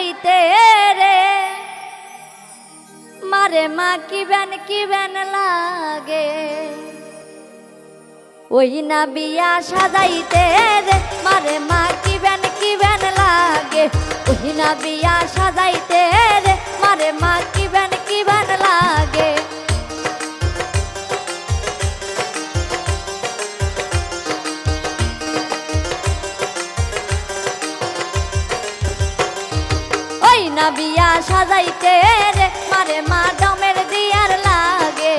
সাজাইতে রে। মারে মা, কি বেন কি বেন লাগে? ওই না বিয়া সাজাইতে রে। মারে মা, কি বেন কি বেন লাগে? ওই না বিয়া সাজাইতে না বিয়া সাজাইতে রে, মারে মা ডমের দিয়ার লাগে।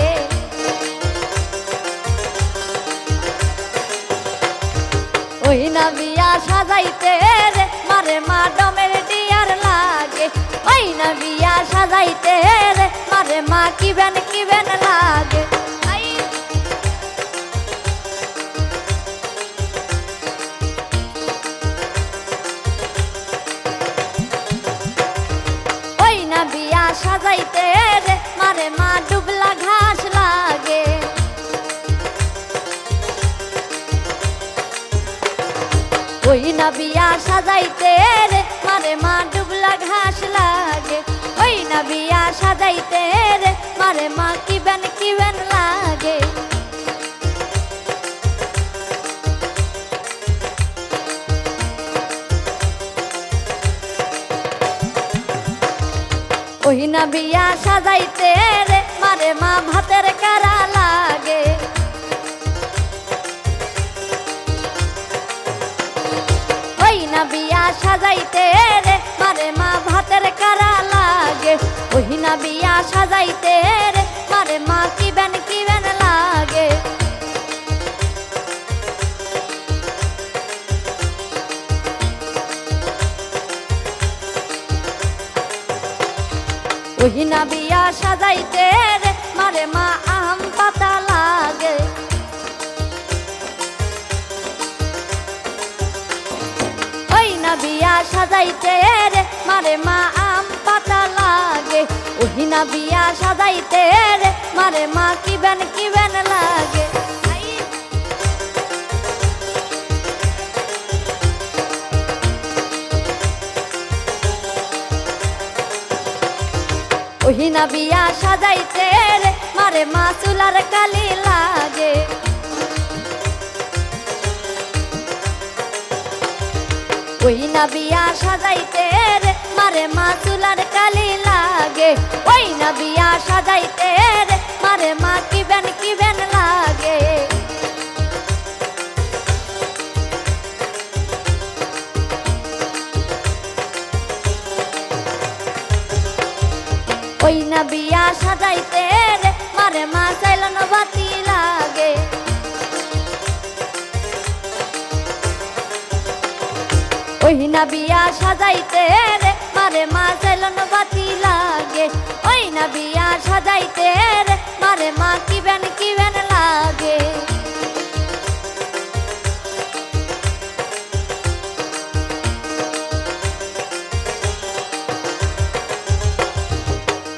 ওই না বিয়া সাজাইতে রে, মারে মা ডমের দিয়ার লাগে। ওই না বিয়া সাজাইতে রে, মারে মা কিবেন কিবেন সাজাইতে রে, মারে মা ডুবলা ঘাস লাগে। ওই না বিয়া সাজাইতে রে, মারে মা ডুবলা ঘাস লাগে। ওই না বিয়া সাজাইতে রে, মারে মা কিবেন কিবেন লাগে। ওই না বিয়া সাজাইতে রে, মারে মা ভাতের কারা লাগে? কহিনা বিয়া সাজাইতে রে, মারে মা ভাতের কারা লাগে? কহিনা বিয়া সাজাইতে রে ওই না বিয়া সাজাইতে রে, মারে মা আম পাতা লাগে। ওই না বিয়া সাজাইতে রে, মারে মা আম পাতা লাগে। ওই না বিয়া সাজাইতে রে, মারে মা কিবেন কিবেন লাগে। আই ওই না বিয়া সাজাইতে মারে মা চুলার কালি লাগে। ওই না বিয়া সাজাইতে মারে মা চুলার কালি লাগে ওই না বিয়া সাজাইতে রে, মারে মা চাইল বাতি লাগে। ওই না বিয়া সাজাইতে রে, মারে মা চাইল বাতি লাগে। ওই না বিয়া সাজাইতে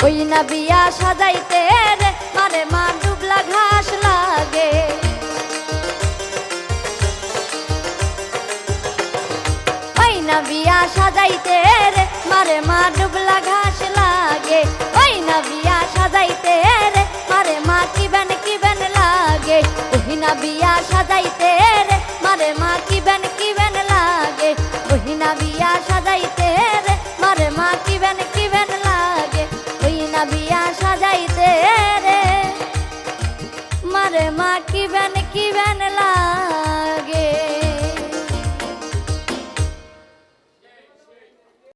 ওই না বিয়া সাজাইতে রে, মারে মা ডুবলা ঘাস লাগে। ওই না বিয়া সাজাইতে রে, মারে মা ডুবলা রে মা কি ব্যান কি ব্যান লাগে?